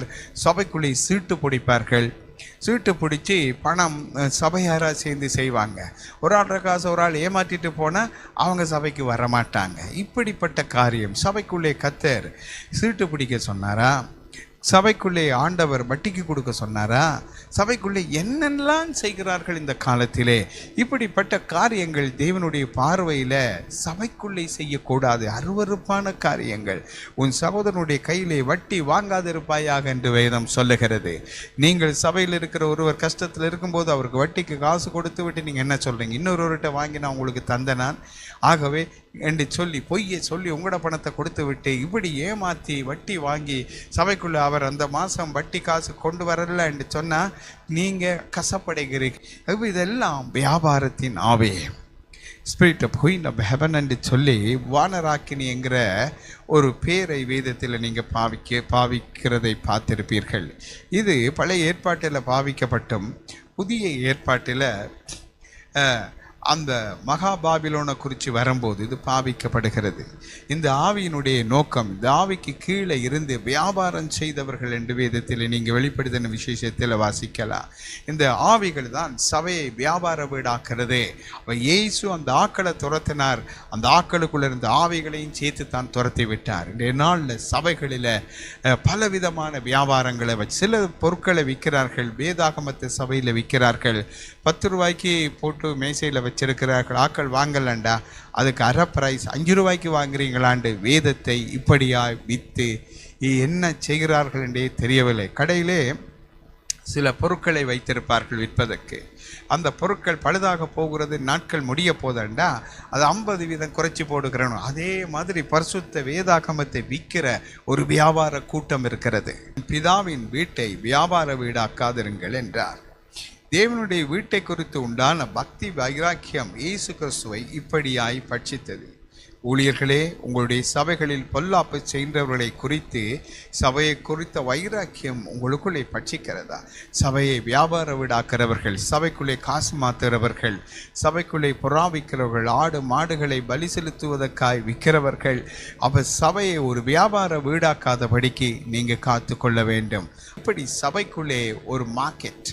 சிலர் சபைக்குள்ளே சீட்டு பிடிப்பார்கள். சீட்டு பிடிச்சி பணம் சபையாராக சேர்ந்து செய்வாங்க. ஒரு ஆள் காசு ஒரு ஆள் ஏமாற்றிட்டு போனால் அவங்க சபைக்கு வர மாட்டாங்க இப்படிப்பட்ட காரியம். சபைக்குள்ளே கத்தர் சீட்டு பிடிக்க சொன்னாரா? சபைக்குள்ளே ஆண்டவர் வட்டிக்கு கொடுக்க சொன்னாரா? சபைக்குள்ளே என்னெல்லாம் செய்கிறார்கள் இந்த காலத்திலே? இப்படிப்பட்ட காரியங்கள் தேவனுடைய பார்வையில் சபைக்குள்ளே செய்யக்கூடாது அருவருப்பான காரியங்கள். உன் சகோதரனுடைய கையிலே வட்டி வாங்காதிருப்பாயாக என்று வேதம் சொல்லுகிறது. நீங்கள் சபையில் இருக்கிற ஒருவர் கஷ்டத்தில் இருக்கும்போது அவருக்கு வட்டிக்கு காசு கொடுத்து விட்டு நீங்கள் என்ன சொல்கிறீங்க இன்னொருவர்கிட்ட வாங்கி நான் உங்களுக்கு தந்தனான் ஆகவே என்று சொல்லி பொய்யை சொல்லி உங்களோட பணத்தை கொடுத்து விட்டு இப்படி ஏமாற்றி வட்டி வாங்கி சபைக்குள்ளே அவர் அந்த மாதம் வட்டி காசு கொண்டு வரல என்று சொன்னால் நீங்கள் கசப்படைகிறீர்கள் இதெல்லாம் வியாபாரத்தின் ஆவே. ஸ்பிரிட்டை போய் நம்ம ஹெவன் என்று சொல்லி வானராக்கினி என்கிற ஒரு பேரை வேதத்தில் நீங்கள் பாவிக்க பாவிக்கிறதை பார்த்திருப்பீர்கள். இது பழைய ஏற்பாட்டில் பாவிக்கப்பட்டும் புதிய ஏற்பாட்டில் அந்த மகாபாபிலோனை குறித்து வரும்போது இது பாவிக்கப்படுகிறது. இந்த ஆவியினுடைய நோக்கம் இந்த ஆவிக்கு கீழே இருந்து வியாபாரம் செய்தவர்கள் என்று வேதத்தில் நீங்கள் வெளிப்படுத்தின விசேஷத்தில் வாசிக்கலாம். இந்த ஆவிகள் தான் சபையை வியாபார வீடாக்குறது. அப்ப இயேசு அந்த ஆக்களை துரத்தினார். அந்த ஆக்களுக்குள்ள இருந்த ஆவிகளையும் சேர்த்து தான் துரத்தி விட்டார். இன்றைய நாளில் சபைகளில் பலவிதமான வியாபாரங்களை வச்சு சில பொருட்களை விற்கிறார்கள் வேதாகமத்தை சபையில் விற்கிறார்கள். பத்து ரூபாய்க்கு போட்டு மேசையில் வச்சிருக்கிறார்கள். ஆக்கள் வாங்கலண்டா. அதுக்கு அரை பிரைஸ் அஞ்சு ரூபாய்க்கு வாங்குறீங்களாண்டு வேதத்தை இப்படியா விற்று என்ன செய்கிறார்கள் என்றே தெரியவில்லை. கடையிலே சில பொருட்களை வைத்திருப்பார்கள் விற்பதற்கு. அந்த பொருட்கள் பழுதாக போகிறது நாட்கள் முடிய போதண்டா அது ஐம்பது வீதம் குறைச்சி போடுகிறோம் அதே மாதிரி பரிசுத்த வேதாகமத்தை விற்கிற ஒரு வியாபார கூட்டம் இருக்கிறது. பிதாவின் வீட்டை வியாபார வீடாக்காதிருங்கள் என்றார். தேவனுடைய வீட்டை குறித்து உண்டான பக்தி வைராக்கியம் இயேசு கிறிஸ்துவை இப்படியாய் பட்சித்தது. ஊழியர்களே உங்களுடைய சபைகளில் பொல்லாப்பு செய்கிறவர்களை குறித்து சபையை குறித்த வைராக்கியம் உங்களுக்குள்ளே பட்சிக்கிறதா? சபையை வியாபார வீடாக்கிறவர்கள் சபைக்குள்ளே காசு மாத்துகிறவர்கள் சபைக்குள்ளே புறாவிக்கிறவர்கள் ஆடு மாடுகளை பலி செலுத்துவதற்காய் விற்கிறவர்கள் அப்ப சபையை ஒரு வியாபார வீடாக்காதபடிக்கு நீங்கள் காத்து கொள்ள வேண்டும். இப்படி சபைக்குள்ளே ஒரு மார்க்கெட்